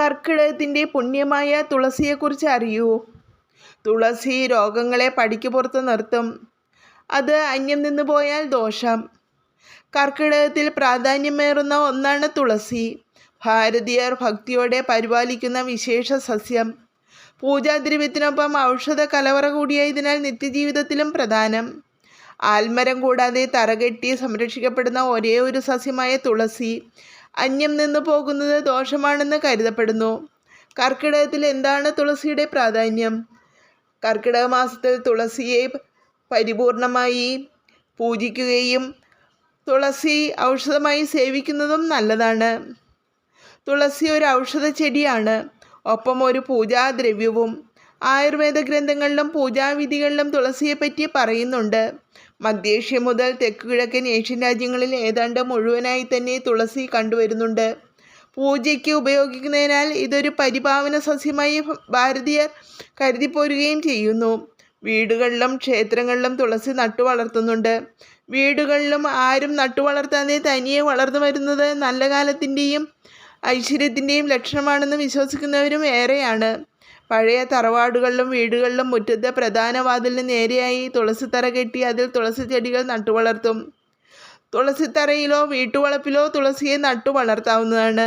കർക്കിടകത്തിന്റെ പുണ്യമായ തുളസിയെക്കുറിച്ച് അറിയൂ. തുളസി രോഗങ്ങളെ പടിക്ക് പുറത്ത് നിർത്തും. അത് അന്യം നിന്ന് പോയാൽ ദോഷം. കർക്കിടകത്തിൽ പ്രാധാന്യമേറുന്ന ഒന്നാണ് തുളസി. ഭാരതീയർ ഭക്തിയോടെ പരിപാലിക്കുന്ന വിശേഷ സസ്യം. പൂജാദ്രവ്യത്തിനൊപ്പം ഔഷധ കലവറ കൂടിയായതിനാൽ നിത്യജീവിതത്തിലും പ്രധാനം. ആൽമരം കൂടാതെ തറകെട്ടി സംരക്ഷിക്കപ്പെടുന്ന ഒരേ ഒരു സസ്യമായ തുളസി അന്യം നിന്ന് പോകുന്നത് ദോഷമാണെന്ന് കരുതപ്പെടുന്നു. കർക്കിടകത്തിൽ എന്താണ് തുളസിയുടെ പ്രാധാന്യം? കർക്കിടക മാസത്തിൽ തുളസിയെ പരിപൂർണമായി പൂജിക്കുകയും തുളസി ഔഷധമായി സേവിക്കുന്നതും നല്ലതാണ്. തുളസി ഒരു ഔഷധ ചെടിയാണ്. ഒപ്പം ഒരു പൂജാദ്രവ്യവും ആയുർവേദ ഗ്രന്ഥങ്ങളിലും പൂജാവിധികളിലും തുളസിയെപ്പറ്റി പറയുന്നുണ്ട്. മധ്യേഷ്യ മുതൽ തെക്കുകിഴക്കൻ ഏഷ്യൻ രാജ്യങ്ങളിൽ ഏതാണ്ട് മുഴുവനായി തന്നെ തുളസി കണ്ടുവരുന്നുണ്ട്. പൂജയ്ക്ക് ഉപയോഗിക്കുന്നതിനാൽ ഇതൊരു പരിപാവന സസ്യമായി ഭാരതീയർ കരുതിപ്പോരുകയും ചെയ്യുന്നു. വീടുകളിലും ക്ഷേത്രങ്ങളിലും തുളസി നട്ടു വളർത്തുന്നുണ്ട് വീടുകളിലും ആരും നട്ടു വളർത്താതെ തനിയെ വളർന്നു വരുന്നത് നല്ല കാലത്തിന്റെയും ഐശ്വര്യത്തിന്റെയും ലക്ഷണമാണെന്ന് വിശ്വസിക്കുന്നവരും ഏറെയാണ്. പഴയ തറവാടുകളിലും വീടുകളിലും മുറ്റത്തെ പ്രധാന വാതിലിന് നേരെയായി തുളസിത്തറ കെട്ടി അതിൽ തുളസി ചെടികൾ നട്ടുവളർത്തും തുളസിത്തറയിലോ വീട്ടുവളപ്പിലോ തുളസിയെ നട്ടു വളർത്താവുന്നതാണ്.